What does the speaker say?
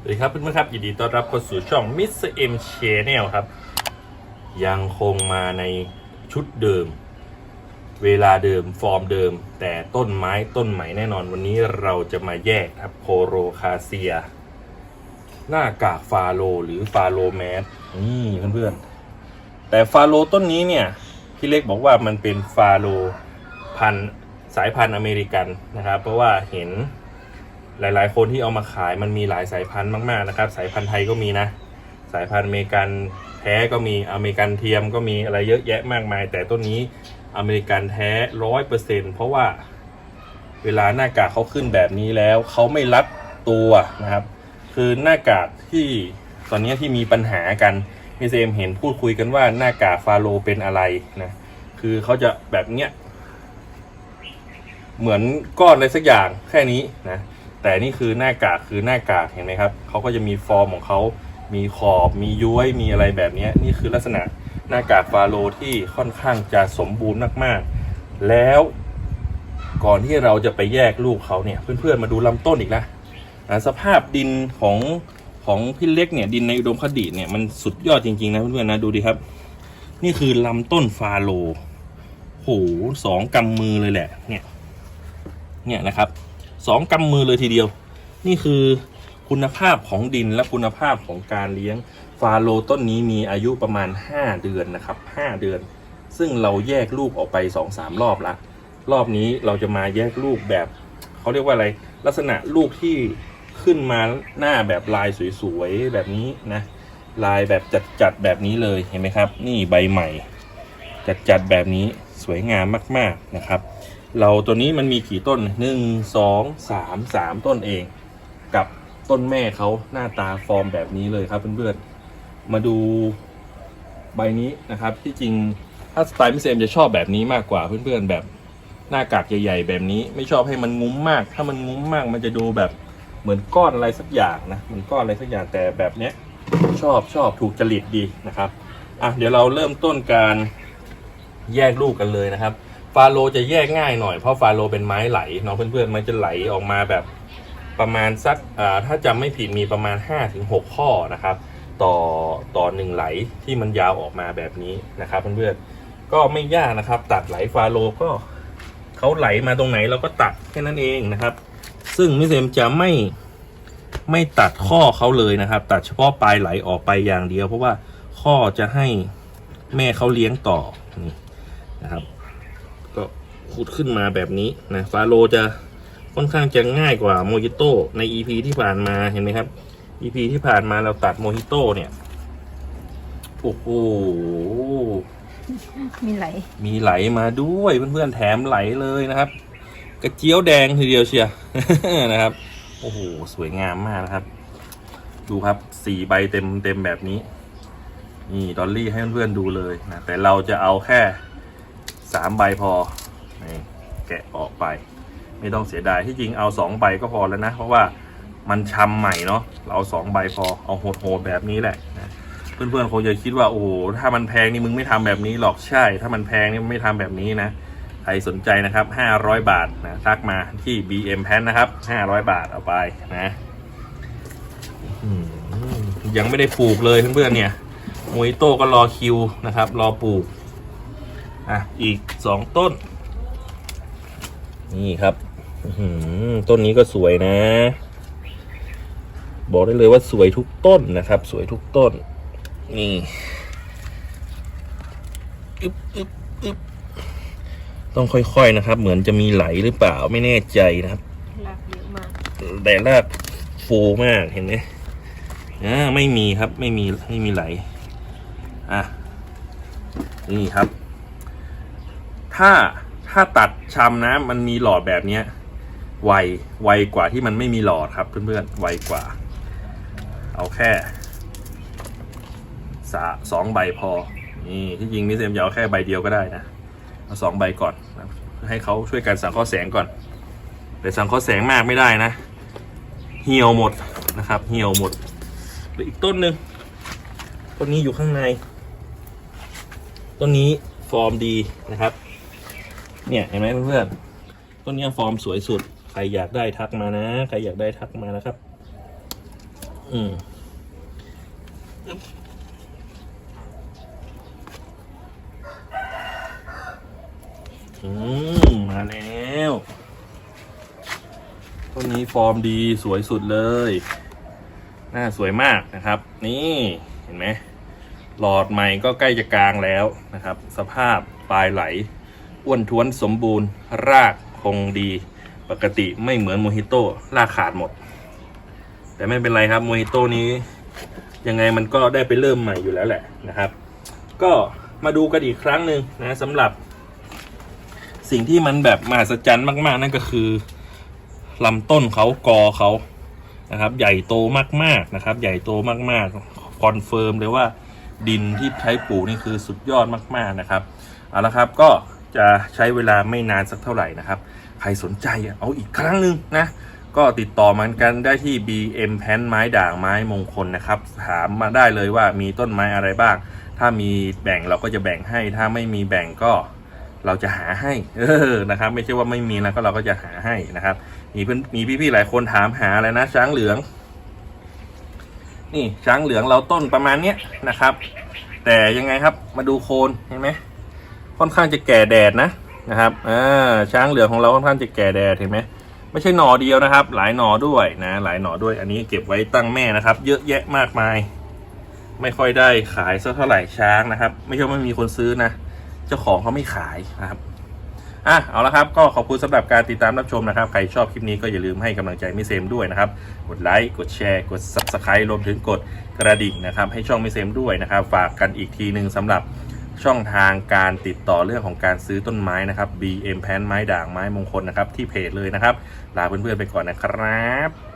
สวัสดีครับเพื่อนๆครับยินดีต้อนรับเข้าสู่ช่อง Mr. M Channel ครับ ยังคงมาในชุดเดิม เวลาเดิมฟอร์มเดิม แต่ต้นไม้ต้นใหม่แน่นอนวันนี้เราจะมาแยกครับโพโรคาเซีย หน้ากากฟาโลหรือฟาโลแมสนี่เพื่อนๆ แต่ฟาโลต้นนี้เนี่ย พี่เล็กบอกว่ามันเป็นฟาโลพันสายพันธุ์อเมริกันนะครับ เพราะว่าเห็น หลาย ๆ คนที่เอามาขายมันมีหลายสายพันธุ์มากๆนะครับ สายพันธุ์ไทยก็มีนะ สายพันธุ์อเมริกันแท้ก็มีอเมริกันเทียมก็มีอะไรเยอะแยะมากมาย แต่ต้นนี้อเมริกันแท้ร้อยเปอร์เซ็นเพราะว่าเวลาหน้ากากเขาขึ้นแบบนี้แล้วเขาไม่รัดตัวนะครับ คือหน้ากากที่ตอนนี้ที่มีปัญหากันมีเซมเห็นพูดคุยกันว่าหน้ากากฟาโลเป็นอะไรนะคือเขาจะแบบเนี้ยเหมือนก้อนอะไรสักอย่างแค่นี้นะ แต่นี่คือหน้ากากคือหน้ากากเห็นไหมครับเขาก็จะมีฟอร์มของเขามีขอบมีย้วยมีอะไรแบบนี้นี่คือลักษณะหน้ากากฟาโลที่ค่อนข้างจะสมบูรณ์มากๆ แล้วก่อนที่เราจะไปแยกลูกเขาเนี่ยเพื่อนๆมาดูลำต้นอีกแล้วสภาพดินของของพี่เล็กเนี่ยดินในอุดมคติเนี่ยมันสุดยอดจริงๆนะเพื่อนๆนะดูดิครับ นี่คือลำต้นฟาโลโหสองกำมือเลยแหละเนี่ยเนี่ยนะครับ สองกำมือเลยทีเดียว นี่คือคุณภาพของดินและคุณภาพของการเลี้ยงฟาโลต้นนี้มีอายุประมาณ 5 เดือนนะครับ 5 เดือน ซึ่งเราแยกลูกออกไป 2-3 รอบละ รอบนี้เราจะมาแยกลูกแบบเขาเรียกว่าอะไร ลักษณะลูกที่ขึ้นมาหน้าแบบลายสวยๆ แบบนี้นะ ลายแบบจัดๆ แบบนี้เลยเห็นไหมครับ นี่ใบใหม่ จัดๆ แบบนี้สวยงามมากๆนะครับ เราตัวนี้มันมีกี่ต้นหนึ่งสองสามสามต้นเอง กับต้นแม่เขาหน้าตาฟอร์มแบบนี้เลยครับเพื่อนๆมาดูใบนี้นะครับ ที่จริงถ้าสไตล์มิเซมจะชอบแบบนี้มากกว่าเพื่อนๆแบบหน้ากากใหญ่ ๆ แบบนี้ไม่ชอบให้มันงุ้มมาก ถ้ามันงุ้มมากมันจะดูแบบเหมือนก้อนอะไรสักอย่างนะเหมือนก้อนอะไรสักอย่างแต่แบบเนี้ยชอบชอบถูกจริตดีนะครับอะเดี๋ยวเราเริ่มต้นการแยกลูกกันเลยนะครับาโลจะแยกง่ายหน่อยเพราะฟาโลเป็นไม้ไหลเนาะเพื่อนๆมันจะไหลออกมาแบบประมาณสักอ่าถ้าจำไม่ผิดมีประมาณ 5-6 ข้อนะครับ ต่อต่อหนึ่งไหลที่มันยาวออกมาแบบนี้นะครับเพื่อนๆก็ไม่ยากนะครับ ตัดไหลฟาโลก็เขาไหลมาตรงไหนเราก็ตัดแค่นั้นเองนะครับ ซึ่งมิเซมจะไม่ไม่ตัดข้อเขาเลยนะครับ ตัดเฉพาะปลายไหลออกไปอย่างเดียว เพราะว่าข้อจะให้แม่เขาเลี้ยงต่อนี่นะครับ ก็ขุดขึ้นมาแบบนี้นะฟาโลจะค่อนข้างจะง่ายกว่าโมฮิโต้ใน EP ที่ผ่านมาเห็นไหมครับ EP ที่ผ่านมาเราตัดโมฮิโต้เนี่ยโอ้โหมีไหล มีไหลมาด้วยเพื่อนๆแถมไหลเลยนะครับ กระเจียวแดงทีเดียวเชียนะครับ โอ้โหสวยงามมากนะครับ ดูครับสี่ใบเต็มเต็มแบบนี้ นี่ดอลลี่ให้เพื่อนๆดูเลยนะแต่เราจะเอาแค่ สามใบพอนี่แกะออกไป ไม่ต้องเสียดายที่จริงเอาสองใบก็พอแล้วนะ เพราะว่ามันชำใหม่เนาะเราเอาสองใบพอเอาโหดๆแบบนี้แหละนะเพื่อนๆคงจะคิดว่าโอ้โหถ้ามันแพงนี่มึงไม่ทำแบบนี้หรอกใช่ ถ้ามันแพงนี่มึงไม่ทำแบบนี้นะใครสนใจนะครับ 500 บาทนะทักมาที่ BM Pen นะครับ 500 บาทเอาไปนะยังไม่ได้ปลูกเลยเพื่อนๆเนี่ยมวยโต้ก็รอคิวนะครับ รอปลูก อะอีกสองต้น นี่ครับอื้อหือต้นนี้ก็สวยนะ บอกได้เลยว่าสวยทุกต้นนะครับ สวยทุกต้น นี่อึ๊บอึ๊บอึ๊บต้องค่อยๆนะครับ เหมือนจะมีไหลหรือเปล่าไม่แน่ใจนะครับรากเยอะมากแต่รากฟูมากเห็นไหมอ่าไม่มีครับ ไม่มีไม่มีไหล อะ นี่ครับ ถ้าถ้าตัดชำนะ มันมีหลอดแบบเนี้ยไวไวกว่าที่มันไม่มีหลอดครับเพื่อนๆไวกว่า เอาแค่สาสองใบพอ นี่ที่จริงมิเซมจะเอาแค่ใบเดียวก็ได้นะ เอาสองใบก่อนนะให้เขาช่วยกันสังเคราะห์แสงก่อน แต่สังเคราะห์แสงมากไม่ได้นะ เหี่ยวหมดนะครับ เหี่ยวหมดเหลืออีกต้นหนึ่งต้นนี้อยู่ข้างใน ต้นนี้ฟอร์มดีนะครับ เนี่ยเห็นไหมเพื่อนๆต้นนี้ฟอร์มสวยสุด ใครอยากได้ทักมานะ ใครอยากได้ทักมานะครับ อืมอืมมาแล้วต้นนี้ฟอร์มดีสวยสุดเลย หน้าสวยมากนะครับ นี่เห็นไหมหลอดใหม่ก็ใกล้จะกลางแล้วนะครับ สภาพปลายไหล อ้วนท้วนสมบูรณ์ รากคงดี ปกติไม่เหมือนโมฮิโต้รากขาดหมด แต่ไม่เป็นไรครับโมฮิโต้นี้ยังไงมันก็ได้ไปเริ่มใหม่อยู่แล้วแหละนะครับ ก็มาดูกันอีกครั้งหนึ่งนะสำหรับ สิ่งที่มันแบบมหัศจรรย์มาก ๆ นั่นก็คือลำต้นเขากอเขานะครับ ใหญ่โตมากๆนะครับ ใหญ่โตมากๆคอนเฟิร์มเลยว่าดินที่ใช้ปลูกนี่คือสุดยอดมาก ๆนะครับเอาละครับก็ จะใช้เวลาไม่นานสักเท่าไหร่นะครับ ใครสนใจเอาอีกครั้งหนึ่งนะ ก็ติดต่อมันกันได้ที่ BM แพนไม้ด่างไม้มงคลนะครับ ถามมาได้เลยว่ามีต้นไม้อะไรบ้าง ถ้ามีแบ่งเราก็จะแบ่งให้ ถ้าไม่มีแบ่งก็เราจะหาให้ เออ นะครับ ไม่ใช่ว่าไม่มีแล้วก็เราก็จะหาให้นะครับ มีเพื่อนมีพี่ๆหลายคนถามหาอะไรนะ ช้างเหลือง นี่ช้างเหลืองเราต้นประมาณเนี้ยนะครับ แต่ยังไงครับ มาดูโคนเห็นไหม ค่อนข้างจะแก่แดดนะนะครับอ่าช้างเหลืองของเราค่อนข้างจะแก่แดดเห็นไหมไม่ใช่หน่อเดียวนะครับ หลายหน่อด้วยนะหลายหน่อด้วย อันนี้เก็บไว้ตั้งแม่นะครับ เยอะแยะมากมาย ไม่ค่อยได้ขายสักเท่าไหร่ช้างนะครับ ไม่ใช่ไม่มีคนซื้อนะเจ้าของเขาไม่ขายนะครับอะเอาละครับก็ขอบคุณสำหรับการติดตามรับชมนะครับ ใครชอบคลิปนี้ก็อย่าลืมให้กำลังใจมิเซมด้วยนะครับ กดไลค์กดแชร์กด Subscribe รวมถึงกดกระดิ่งนะครับ ให้ช่องมิเซมด้วยนะครับ ฝากกันอีกทีหนึ่งสำหรับ ช่องทางการติดต่อเรื่องของการซื้อต้นไม้นะครับ BM แพนไม้ด่างไม้มงคลนะครับที่เพจเลยนะครับ ลาเพื่อนๆไปก่อนนะครับ